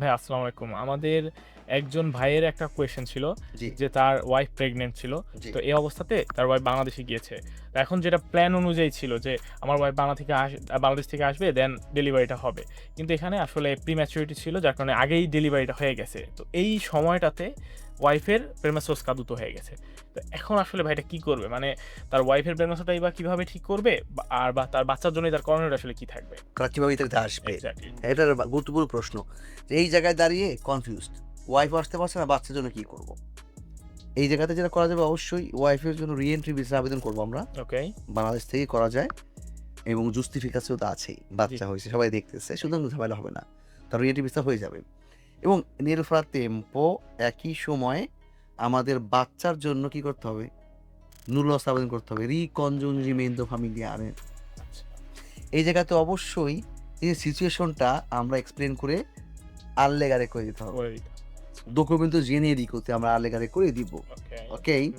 ভাই আসসালামু আলাইকুম। আমাদের একজন ভাইয়ের একটা কোয়েশ্চেন ছিল যে তার ওয়াইফ প্রেগনেন্ট ছিল। তো এই অবস্থাতে তার ওয়াইফ বাংলাদেশে গিয়েছে। এখন যেটা প্ল্যান অনুযায়ী ছিল যে আমার ওয়াইফ বাংলা থেকে আস বাংলাদেশ থেকে আসবে দেন ডেলিভারিটা হবে। কিন্তু এখানে আসলে প্রিম্যাচুরিটি ছিল যার কারণে আগেই ডেলিভারিটা হয়ে গেছে। তো এই সময়টাতে ওয়াইফের প্রেমাসোস কাদুতো হয়ে গেছে। তো এখন আসলে ভাইটা কি করবে? মানে তার ওয়াইফের প্রেমাসোটাই বা কীভাবে ঠিক করবে? আর বা তার বাচ্চার জন্য তার করণীয় আসলে কি থাকবে? কীভাবে এটাতে আসবে? এটার গুরুত্বপূর্ণ প্রশ্ন। এই জায়গায় দাঁড়িয়ে কনফিউজড ওয়াইফ আসতে পারছে না বাচ্চার জন্য কি করব? এই জায়গাতে যেটা করা যাবে অবশ্যই ওয়াইফের জন্য রিএন্ট্রি ভিসা আবেদন করব আমরা। ওকে বাংলাদেশ থেকে করা যায় এবং জুস্টিফিকাসিও তো আছেই। বাচ্চা হয়েছে সবাই দেখতেছে সুতরাং ঝামেলা হবে না। তার রিএন্ট্রি ভিসা হয়ে যাবে। এবং নিরফরা টেম্পো একই সময়ে আমাদের বাচ্চার জন্য কি করতে হবে? নুলস আবেদন করতে হবে। রিকনজুনজিমেন্টো ফ্যামিলিয়ারের আচ্ছা। এই জায়গাতে অবশ্যই এই সিচুয়েশনটা আমরা এক্সপ্লেন করে আল্লেগারে করে দিতে হবে। করে দিতে ডকুমেন্ট জেনে দিক হতে আমরা আল্লেগারে করে দিব। ওকে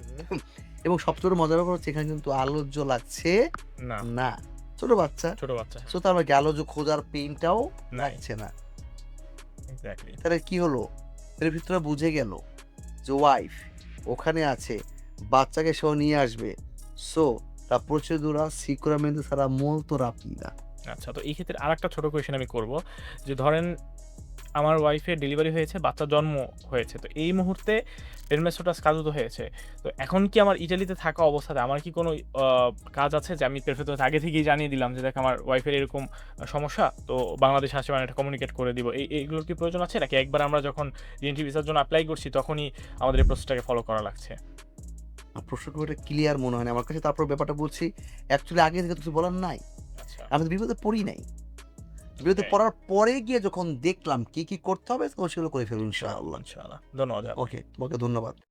এবং সবচেয়ে মজার ব্যাপার হচ্ছে এখানে কিন্তু আলোচ্য লাগছে? না। না। ছোট বাচ্চা। ছোট বাচ্চা। সো তার মানে আলোচ্য খোঁজার পেইনটাও লাগছে না। এক্স্যাক্টলি তাহলে কি হলো? এর ভিতরে বুঝে গেল যে ওয়াইফ ওখানে আছে বাচ্চাকে সেও নিয়ে আসবে। সো তা la procedura sicuramente sarà molto rapida আচ্ছা তো এই ক্ষেত্রে আর একটা ছোট কোয়েশ্চেন আমি করব। যে ধরেন আমার ওয়াইফের ডেলিভারি হয়েছে বাচ্চা জন্ম হয়েছে। তো এই মুহূর্তে পেরমেসোটাস কাজও তো হয়েছে। তো এখন কি আমার ইটালিতে থাকা অবস্থাতে আমার কি কোনো কাজ আছে? যে আমি পেরফেক্ট আগে থেকেই জানিয়ে দিলাম যে দেখ আমার ওয়াইফের এরকম সমস্যা তো বাংলাদেশে আসে মানে এটা কমিউনিকেট করে দিব। এই এইগুলোর কি প্রয়োজন আছে? নাকি একবার আমরা যখন রিএন্ট্রি ভিসার জন্য অ্যাপ্লাই করছি তখনই আমাদের এই প্রসেসটাকে ফলো করা লাগছে? প্রশ্নটা ক্লিয়ার মনে হয় না। আমার কাছে তারপর ব্যাপারটা বলছি অ্যাকচুয়ালি আগে থেকে কিছু বলার নাই। আচ্ছা। আমি তো বিপদে পড়ি নাই। Okay. পড়ার পরে গিয়ে যখন দেখলাম কি কি করতে হবে তখন সেগুলো করে ফেলুন ইনশাআল্লাহ। ইনশাআল্লাহ ধন্যবাদ। ওকে ওকে ধন্যবাদ।